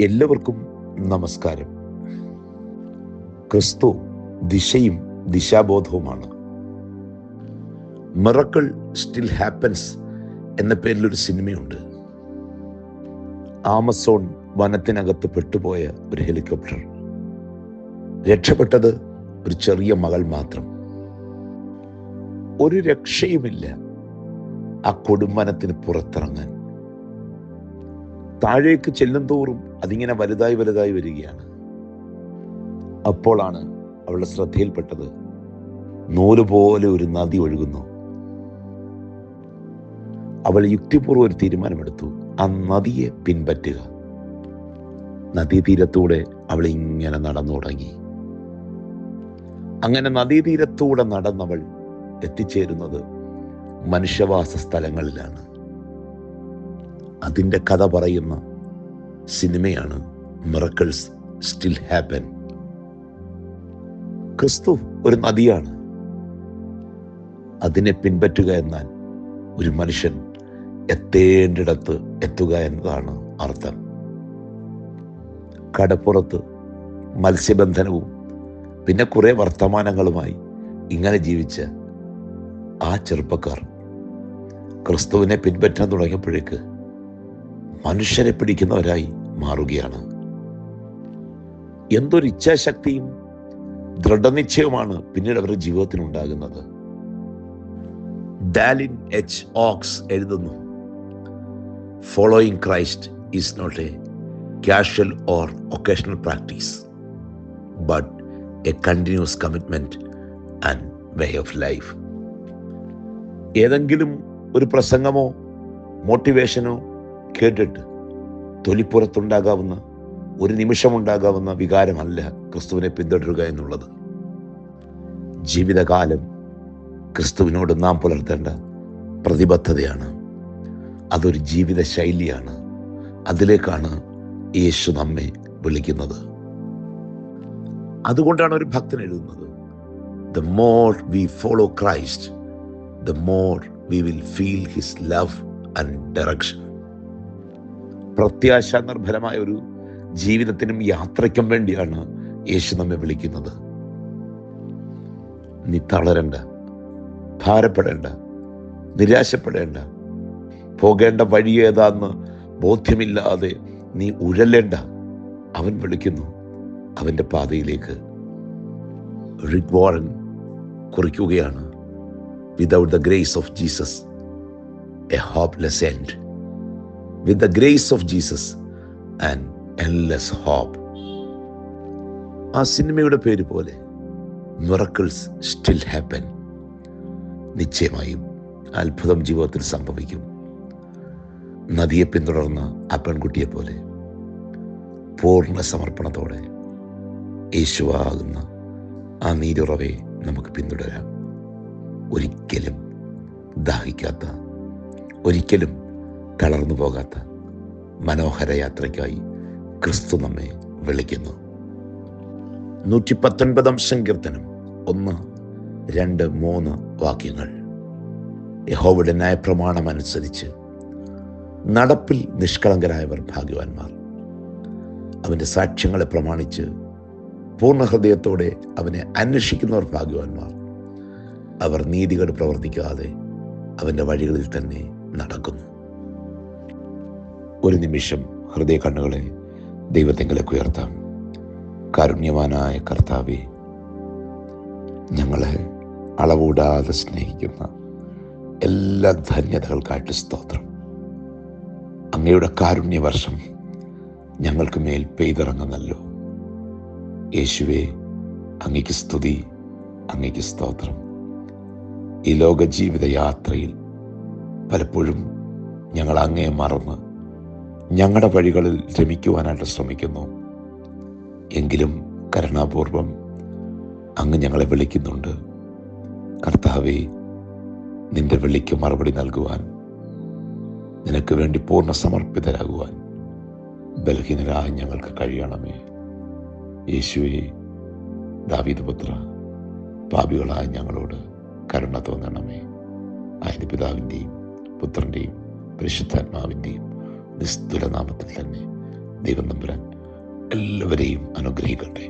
എല്ലാവർക്കും നമസ്കാരം. ക്രിസ്തു ദിശയും ദിശാബോധവുമാണ്. മിറക്കിൾ സ്റ്റിൽ ഹാപ്പൻസ് എന്ന പേരിൽ ഒരു സിനിമയുണ്ട്. ആമസോൺ വനത്തിനകത്ത് പെട്ടുപോയ ഒരു ഹെലികോപ്റ്റർ രക്ഷപ്പെട്ടത് ഒരു ചെറിയ മകൾ മാത്രം. ഒരു രക്ഷയുമില്ല. ആ കൊടുംവനത്തിന് പുറത്തിറങ്ങാൻ. താഴേക്ക് ചെല്ലും തോറും അതിങ്ങനെ വലുതായി വലുതായി വരികയാണ്. അപ്പോഴാണ് അവളുടെ ശ്രദ്ധയിൽപ്പെട്ടത്. നൂൽ പോലെ ഒരു നദി ഒഴുകുന്നു. അവൾ യുക്തിപൂർവം ഒരു തീരുമാനമെടുത്തു. ആ നദിയെ പിൻപറ്റുക. നദീതീരത്തൂടെ അവൾ ഇങ്ങനെ നടന്നു തുടങ്ങി. അങ്ങനെ നദീതീരത്തൂടെ നടന്നവൾ എത്തിച്ചേരുന്നത് മനുഷ്യവാസ സ്ഥലങ്ങളിലാണ് അതിന്റെ കഥ പറയുന്ന സിനിമയാണ് മിറക്കിൾസ് സ്റ്റിൽ ഹാപ്പൻ ക്രിസ്തു ഒരു നദിയാണ്. അതിനെ പിൻപറ്റുക എന്നാൽ ഒരു മനുഷ്യൻ എത്തേണ്ടിടത്ത് എത്തുക എന്നതാണ് അർത്ഥം. കടപ്പുറത്ത് മത്സ്യബന്ധനവും പിന്നെ കുറേ വർത്തമാനങ്ങളുമായി ഇങ്ങനെ ജീവിച്ച ആ ചെറുപ്പക്കാർ ക്രിസ്തുവിനെ പിൻപറ്റാൻ തുടങ്ങിയപ്പോഴേക്ക് മനുഷ്യരെ പിടിക്കുന്നവരായി മാറുകയാണ്. എന്തൊരു ഇച്ഛാശക്തിയും ദൃഢനിശ്ചയവുമാണ് പിന്നീട് അവരുടെ ജീവിതത്തിൽ ഉണ്ടാകുന്നത്. ഡാലിൻ എച്ച് ഓക്സ് എഴുതുന്നു following Christ is not a casual or occasional practice but a continuous commitment and way of life ഏതെങ്കിലും ഒരു പ്രസംഗമോ മോട്ടിവേഷനോ കേട്ടിട്ട് തൊലിപ്പുറത്തുണ്ടാകാവുന്ന ഒരു നിമിഷമുണ്ടാകാവുന്ന വികാരമല്ല ക്രിസ്തുവിനെ പിന്തുടരുക എന്നുള്ളത്. ജീവിതകാലം ക്രിസ്തുവിനോട് നാം പുലർത്തേണ്ട പ്രതിബദ്ധതയാണ്. അതൊരു ജീവിത ശൈലിയാണ് അതിലേക്കാണ് യേശു നമ്മെ വിളിക്കുന്നത്. അതുകൊണ്ടാണ് ഒരു ഭക്തൻ എഴുതുന്നത്. The more we follow Christ the more we will feel his love and direction പ്രത്യാശ നിർഭരമായ ഒരു ജീവിതത്തിനും യാത്രയ്ക്കും വേണ്ടിയാണ് യേശു നമ്മെ വിളിക്കുന്നത്. നീ തളരണ്ട ഭാരപ്പെടേണ്ട നിരാശപ്പെടേണ്ട. പോകേണ്ട വഴി ഏതാന്ന് ബോധ്യമില്ലാതെ നീ ഉഴലേണ്ട. അവൻ വിളിക്കുന്നു അവന്റെ പാതയിലേക്ക്. Rick Warren കുറിക്കുകയാണ്. Without the grace of Jesus a hopeless end with the grace of Jesus and endless hope ആ സിനിമയുടെ പേര് പോലെ മിറക്കിൾസ് സ്റ്റിൽ ഹാപ്പൻ നിശ്ചയമായും അത്ഭുതം ജീവിതത്തിൽ സംഭവിക്കും. നദിയെ പിന്തുടർന്ന ആ പെൺകുട്ടിയെ പോലെ പൂർണ സമർപ്പണത്തോടെ യേശുവാകുന്ന ആ നീരുറവയെ നമുക്ക് പിന്തുടരാം. ഒരിക്കലും ദാഹിക്കാത്ത ഒരിക്കലും തളർന്നു പോകാത്ത മനോഹര യാത്രയ്ക്കായി ക്രിസ്തു നമ്മെ വിളിക്കുന്നു. നൂറ്റി പത്തൊൻപതാം സങ്കീർത്തനം ഒന്ന് രണ്ട് മൂന്ന് വാക്യങ്ങൾ. യഹോവയുടെ നയപ്രമാണം അനുസരിച്ച് നടപ്പിൽ നിഷ്കളങ്കരായവർ ഭാഗ്യവാന്മാർ. അവന്റെ സാക്ഷ്യങ്ങളെ പ്രമാണിച്ച് പൂർണ ഹൃദയത്തോടെ അവനെ അന്വേഷിക്കുന്നവർ ഭാഗ്യവാന്മാർ. അവർ നീതികേട് പ്രവർത്തിക്കാതെ അവന്റെ വഴികളിൽ തന്നെ നടക്കുന്നു. ഒരു നിമിഷം ഹൃദയ കണ്ണുകളെ ദൈവത്തെങ്കിലേക്ക് ഉയർത്താം. കാരുണ്യവാനായ കർത്താവെ ഞങ്ങളെ അളവൂടാതെ സ്നേഹിക്കുന്ന എല്ലാ ധന്യതകൾക്കായിട്ട് സ്തോത്രം. അങ്ങയുടെ കാരുണ്യവർഷം ഞങ്ങൾക്ക് മേൽ പെയ്തിറങ്ങുന്നല്ലോ. യേശുവെ അങ്ങയ്ക്ക് സ്തുതി അങ്ങയ്ക്ക് സ്തോത്രം. ഈ ലോക ജീവിത യാത്രയിൽ പലപ്പോഴും ഞങ്ങൾ അങ്ങയെ മറന്ന് ഞങ്ങളുടെ വഴികളിൽ രമിക്കുവാനായിട്ട് ശ്രമിക്കുന്നു. എങ്കിലും കരുണാപൂർവം അങ്ങ് ഞങ്ങളെ വിളിക്കുന്നുണ്ട്. കർത്താവെ നിന്റെ വിളിക്ക് മറുപടി നൽകുവാൻ നിനക്ക് വേണ്ടി പൂർണ സമർപ്പിതരാകുവാൻ ബലഹീനരായ ഞങ്ങൾക്ക് കഴിയണമേ. യേശുവെ ദാവീദ് പുത്ര പാപികളായ ഞങ്ങളോട് കരുണ തോന്നണമേ. ആയത് പിതാവിന്റെയും പുത്രന്റെയും പരിശുദ്ധാത്മാവിന്റെയും നിസ്തുല നാമത്തിൽ തന്നെ ദൈവം നമ്പുരാൻ എല്ലാവരെയും അനുഗ്രഹിക്കട്ടെ.